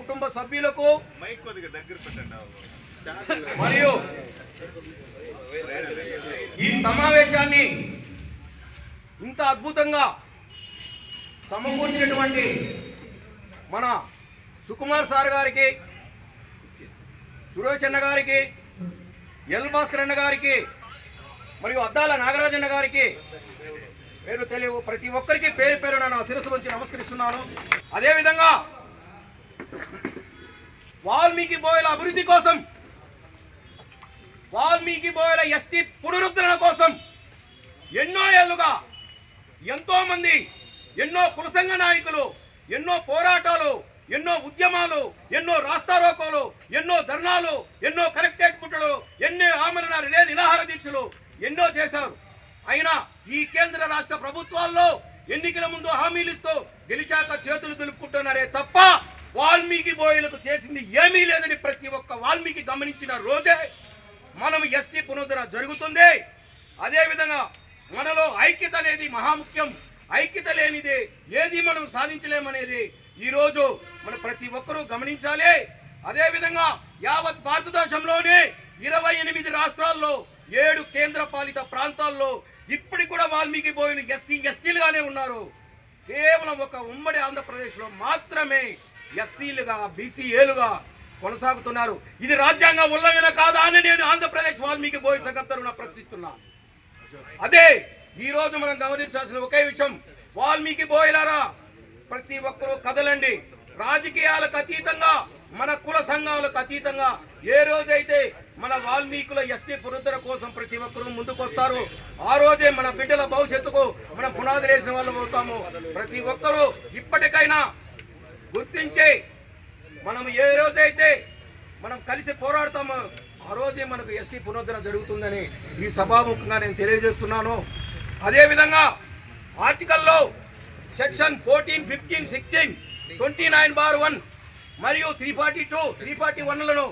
కుటుంబ సభ్యులకు మైక్ కొద్దిగా దగ్గర పెట్టండి. మరియు ఈ సమావేశాన్ని ఇంత అద్భుతంగా సమకూర్చినటువంటి మన సుకుమార్ సార్ గారికి సురేష్ అన్న గారికి ఎల్ భాస్కర్ అన్న గారికి మరియు అద్దాల నాగరాజన్న గారికి పేరు తెలియవు ప్రతి ఒక్కరికి పేరు పేరున నా శిరస్సు వచ్చి నమస్కరిస్తున్నాను. అదేవిధంగా వాల్మీకి బోయల అభివృద్ధి కోసం వాల్మీకి బోయల ఎస్టీ పునరుద్ధరణ కోసం ఎన్నో ఏళ్ళుగా ఎంతో మంది ఎన్నో కులసంఘ నాయకులు ఎన్నో పోరాటాలు ఎన్నో ఉద్యమాలు ఎన్నో రాస్తారోకోలు ఎన్నో ధర్నాలు ఎన్నో కలెక్టరేట్ పుట్టలు ఎన్నో ఆమరణ రిలే నిరాహార దీక్షలు ఎన్నో చేశారు. అయినా ఈ కేంద్ర రాష్ట్ర ప్రభుత్వాల్లో ఎన్నికల ముందు హామీలు ఇస్తూ గెలిచాక చేతులు దులుపుకుంటున్నారే తప్ప వాల్మీకి బోయలకు చేసింది ఏమీ లేదని ప్రతి ఒక్క వాల్మీకి గమనించిన రోజే మనం ఎస్టీ పునరుద్ధరణ జరుగుతుంది. అదేవిధంగా మనలో ఐక్యత అనేది మహాముఖ్యం. ఐక్యత లేనిది ఏది మనం సాధించలేమనేది ఈరోజు మన ప్రతి ఒక్కరూ గమనించాలి. అదేవిధంగా యావత్ భారతదేశంలోనే ఇరవై ఎనిమిది రాష్ట్రాల్లో ఏడు కేంద్ర పాలిత ప్రాంతాల్లో ఇప్పటికి కూడా వాల్మీకి బోయిలు ఎస్సీ ఎస్టీలుగానే ఉన్నారు. కేవలం ఒక ఉమ్మడి ఆంధ్రప్రదేశ్లో మాత్రమే ఎస్సీలుగా బీసీఏలుగా కొనసాగుతున్నారు. ఇది రాజ్యాంగ ఉల్లంఘన కాదా అని నేను ఆంధ్రప్రదేశ్ వాల్మీకి బోయి సంఘం ప్రశ్నిస్తున్నాను అదే ఈ రోజు మనం గమనించాల్సిన ఒకే విషయం. వాల్మీకి బోయలారా ప్రతి ఒక్కరూ కదలండి. రాజకీయాలకు అతీతంగా మన కుల సంఘాలకు అతీతంగా ఏ రోజైతే మన వాల్మీకుల ఎస్టీ పునరుద్ధరణ కోసం ప్రతి ఒక్కరూ ముందుకొస్తారు ఆ రోజే మన బిడ్డల భవిష్యత్తుకు మనం పునాది వేసిన వాళ్ళు అవుతాము. ప్రతి ఒక్కరూ ఇప్పటికైనా గుర్తించి మనం ఏ రోజైతే మనం కలిసి పోరాడతామో ఆ రోజే మనకు ఎస్టీ పునరుద్ధరణ జరుగుతుందని ఈ సభాముఖంగా నేను తెలియజేస్తున్నాను. అదేవిధంగా ఆర్టికల్లో section fourteen fifteen sixteen twenty nine bar one మరియు three forty two three forty వన్లను